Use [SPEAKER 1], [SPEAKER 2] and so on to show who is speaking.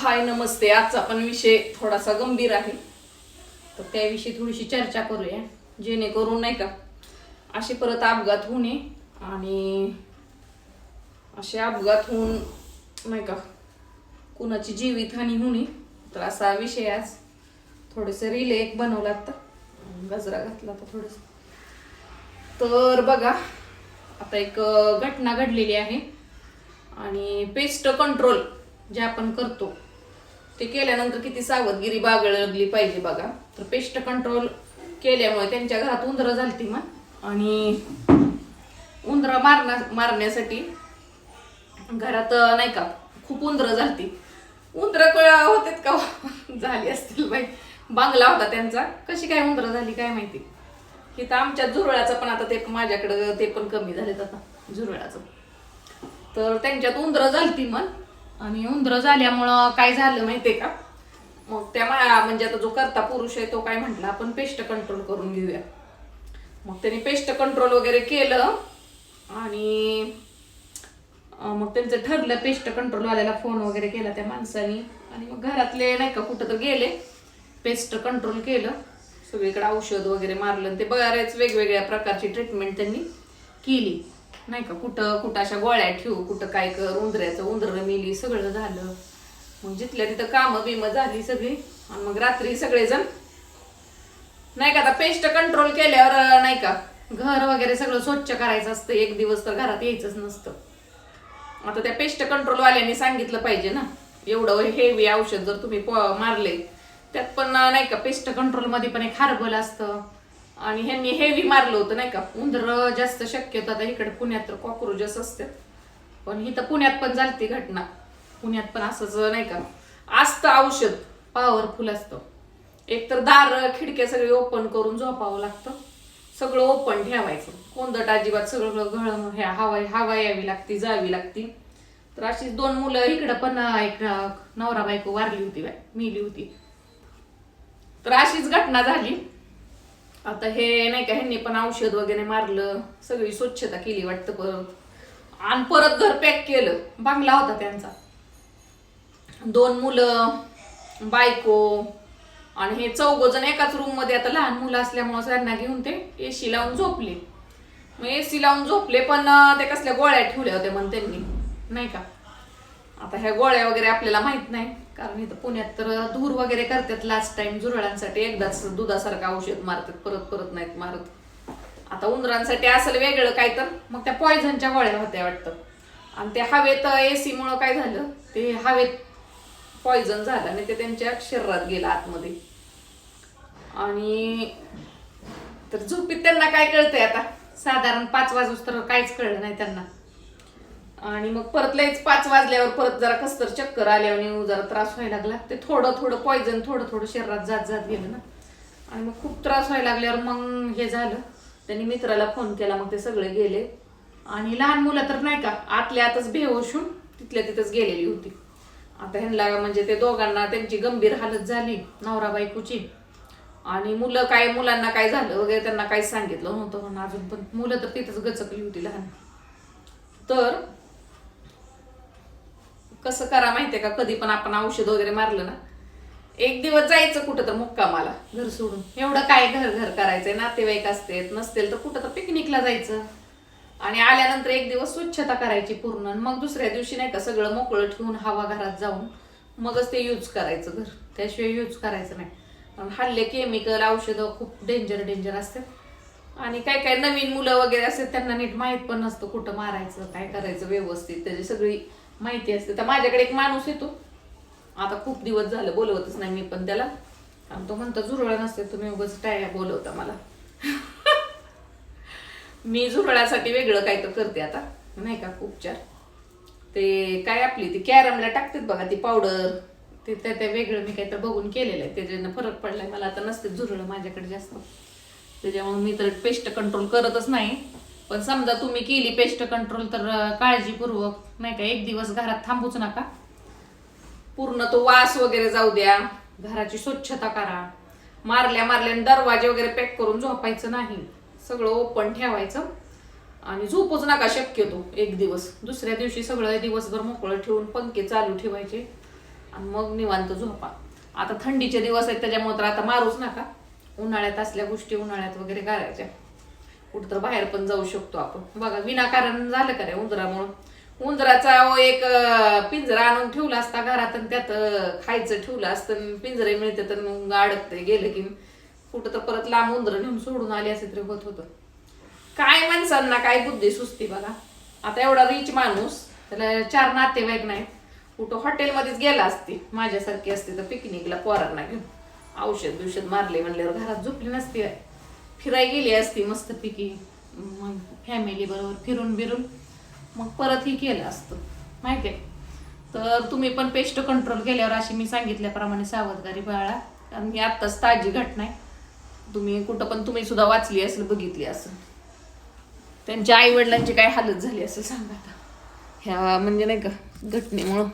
[SPEAKER 1] हाय नमस्ते. आजचा पण विषय थोडासा गंभीर आहे. तर त्याविषयी थोडीशी चर्चा करूया जेणेकरून नाही का असे परत अपघात होऊ नये आणि असे अपघात होऊन नाही का कुणाची जीवितहानी होऊ नये तर असा विषय आज थोडेसे रिले एक बनवला आता. गजरा घातला तर थोडस. तर बघा आता एक घटना घडलेली आहे. आणि पेस्ट कंट्रोल जे आपण करतो ते केल्यानंतर किती सावधगिरी बागळली पाहिजे बघा. तर पेस्ट कंट्रोल केल्यामुळे त्यांच्या घरात उंदरं झालती मग. आणि उंदरं मारण्या मारण्यासाठी घरात नाही का खूप उंदरं झालती. उंदरं कळा होते का? झाली असतील बाई. बांगला होता त्यांचा. कशी काय उंदरं झाली काय माहिती? की तर आमच्या झुरळाचं पण आता ते माझ्याकडं ते पण कमी झालेत आता झुरळाचं. तर त्यांच्यात उंदरं झालती मग. आणि उंदरं झाल्यामुळं काय झालं माहितीये का? मग त्या माया म्हणजे आता जो करता पुरुष आहे तो काय म्हटला आपण पेस्ट कंट्रोल करून घेऊया. मग त्यांनी पेस्ट कंट्रोल वगैरे केलं आणि मग त्यांचं ठरलं पेस्ट कंट्रोल वाल्याला फोन वगैरे केला त्या माणसानी. आणि मग घरातले नाही का कुठं तर गेले पेस्ट कंट्रोल केलं. सगळीकडे औषध वगैरे मारलं ते बऱ्याच वेगवेगळ्या प्रकारची ट्रीटमेंट त्यांनी केली. नाही का कुठं कुठं अशा गोळ्या ठेवू कुठं काय कर उंदऱ्याचं उंदरं मिली सगळं झालं. मग जिथल्या तिथं कामं बिमं झाली सगळी आणि मग रात्री सगळेजण नाही का आता पेस्ट कंट्रोल केल्यावर नाही का घर वगैरे सगळं स्वच्छ करायचं असतं. एक दिवस तर घरात यायचंच नसतं. आता त्या पेस्ट कंट्रोल वाल्यांनी सांगितलं पाहिजे ना. एवढं हेवी औषध जर तुम्ही मारले त्यात पण नाही का पेस्ट कंट्रोलमध्ये पण एक हार्बल असतं. आणि ह्यांनी हेवी मारलं होतं नाही का? उंदर जास्त शक्यतो आता इकडे पुण्यात तर कॉक्रोचच असतात. पण इथं पुण्यात पण झालती घटना. पुण्यात पण असंच नाही का? असतं औषध. पॉवरफुल असतं. एक तर दार खिडक्या सगळे ओपन करून झोपावं लागतं. सगळं ओपन ठेवायचं. कोंदट अजिबात सगळं घळ ह्या हवा हवा यावी लागती जावी लागती. तर अशीच दोन मुलं इकडं पण एक नवरा बायको वारली होती बाय मिली होती. तर अशीच घटना झाली. आता हे नाही का ह्यांनी पण औषध वगैरे मारलं सगळी स्वच्छता केली वाटतं परत. आणि परत घर पॅक केलं. बांगला होता त्यांचा. दोन मुलं बायको आणि हे चौघ जण एकाच रूममध्ये. आता लहान मुलं असल्यामुळे सरांना घेऊन ते एसी लावून झोपले. मग एसी लावून झोपले पण ते कसल्या गोळ्या ठेवल्या होत्या मग त्यांनी. नाही का? आता ह्या गोळ्या वगैरे आपल्याला माहीत नाही. कारण इथं पुण्यात तर धूर वगैरे करतात लास्ट टाइम झुरळांसाठी एकदाच दुधासारखं औषध मारतात परत परत नाहीत मारत. आता उंदरांसाठी असेल वेगळं काय तर मग त्या पॉयझनच्या गोळ्या होत्या वाटतं. आणि ते हवेत एसी मुळे काय झालं ते हवेत पॉयझन झालं आणि ते त्यांच्या शरीरात गेलं आतमध्ये. आणि तर झोपीत त्यांना काय कळतंय आता? साधारण पाच वाजूस तर काहीच कळलं नाही त्यांना. आणि मग परत लयच पाच वाजल्यावर परत जरा कसतर चक्कर आल्यावर जरा त्रास व्हायला लागला. ते थोडं थोडं पॉयझन थोडं थोडं शरीरात जात जात गेलं ना. आणि मग खूप त्रास व्हायला लागल्यावर मग हे झालं. त्यांनी मित्राला फोन केला मग ते सगळे गेले. आणि लहान मुलं तर नाही का आतल्या आतच बेहोशून तिथल्या तिथंच गेलेली होती. आता ह्यांना म्हणजे ते दोघांना त्यांची गंभीर हालत झाली नवरा बायकोची. आणि मुलं काय मुलांना काय झालं वगैरे त्यांना काहीच सांगितलं नव्हतं म्हणून अजून पण मुलं तर तिथंच गचकली होती लहान. तर कसं करा माहितीये का? कधी पण आपण औषध वगैरे मारलं ना एक दिवस जायचं कुठं तर मुक्कामाला. घर सोडून. एवढं काय घर घर करायचंय? नातेवाईक असते नसतील तर कुठं तर पिकनिकला जायचं. आणि आल्यानंतर एक दिवस स्वच्छता करायची पूर्ण. मग दुसऱ्या दिवशी नाही का सगळं मोकळं ठेवून हवा घरात जाऊन मगच ते यूज करायचं घर. त्याशिवाय यूज करायचं नाही. कारण हल्ले केमिकल औषधं खूप डेंजर डेंजर असतात. आणि काय काय नवीन मुलं वगैरे असतात त्यांना नीट माहीत पण नसतं कुठं मारायचं काय करायचं व्यवस्थित. त्याची सगळी माहिती असते. तर माझ्याकडे एक माणूस येतो. आता खूप दिवस झालं बोलवतच नाही मी पण त्याला. आणि तो म्हणतो झुरळ नसते तुम्ही उगाच टाळ्या बोलवता मला. मी झुरळासाठी वेगळं काय तर करते आता. नाही का उपचार ते काय आपली ती कॅरमला टाकतात बघा ती पावडर. ते त्या त्या वेगळं मी काहीतरी बघून केलेलं आहे. त्याच्यानं फरक पडलाय. मला आता नसते झुरळ माझ्याकडे जास्त. त्याच्यामुळे मी तर पेस्ट कंट्रोल करतच नाही. पण समजा तुम्ही केली पेस्ट कंट्रोल तर काळजीपूर्वक नाही का एक दिवस घरात थांबूच नका. पूर्ण तो वास वगैरे जाऊ द्या. घराची स्वच्छता करा. मारल्या मारल्या दरवाजे वगैरे पॅक करून झोपायचं नाही. सगळं ओपन ठेवायचं. आणि झोपूच नका शक्यतो. एक दिवस. दुसऱ्या दिवशी सगळं दिवसभर मोकळं ठेवून पंखे चालू ठेवायचे. आणि मग निवांत झोपा. आता थंडीचे दिवस आहेत त्याच्यामुळे तर आता मारूच नका. उन्हाळ्यात असल्या गोष्टी उन्हाळ्यात वगैरे करायच्या कुठं तर बाहेर पण जाऊ शकतो आपण. बघा विनाकारण झालं का रे उंदरामुळं? उंदराचा एक पिंजरा आणून ठेवला असता घरात आणि त्यात खायचं ठेवलं असतं पिंजरे मिळते तर मग अडकते गेलं की कुठं तर परत लांब उंदर नेऊन सोडून आले असे तरी होत होतं. काय माणसांना काय बुद्धी सुचती बघा. आता एवढा रिच माणूस त्याला चार नातेवाईक नाही कुठं हॉटेलमध्येच गेला असती माझ्यासारखी असते तर पिकनिकला पोरांना घेऊन. औषध बिषध मारले म्हणल्यावर घरात झोपली नसती. फिरायला फिराय गेली असती मस्तपैकी. मग फॅमिली बरोबर फिरून बिरून. मग परत ही केलं असतं. माहिती आहे तर तुम्ही पण पेस्ट कंट्रोल केल्यावर अशी मी सांगितल्याप्रमाणे सावधगारी बाळा. कारण ही आत्ताच ताजी घटना आहे. तुम्ही कुठं पण तुम्ही सुद्धा वाचली असेल बघितली असेल. त्यांच्या आई वडिलांची काय हालत झाली असेल सांगा आता. ह्या म्हणजे नाही का घटनेमुळं.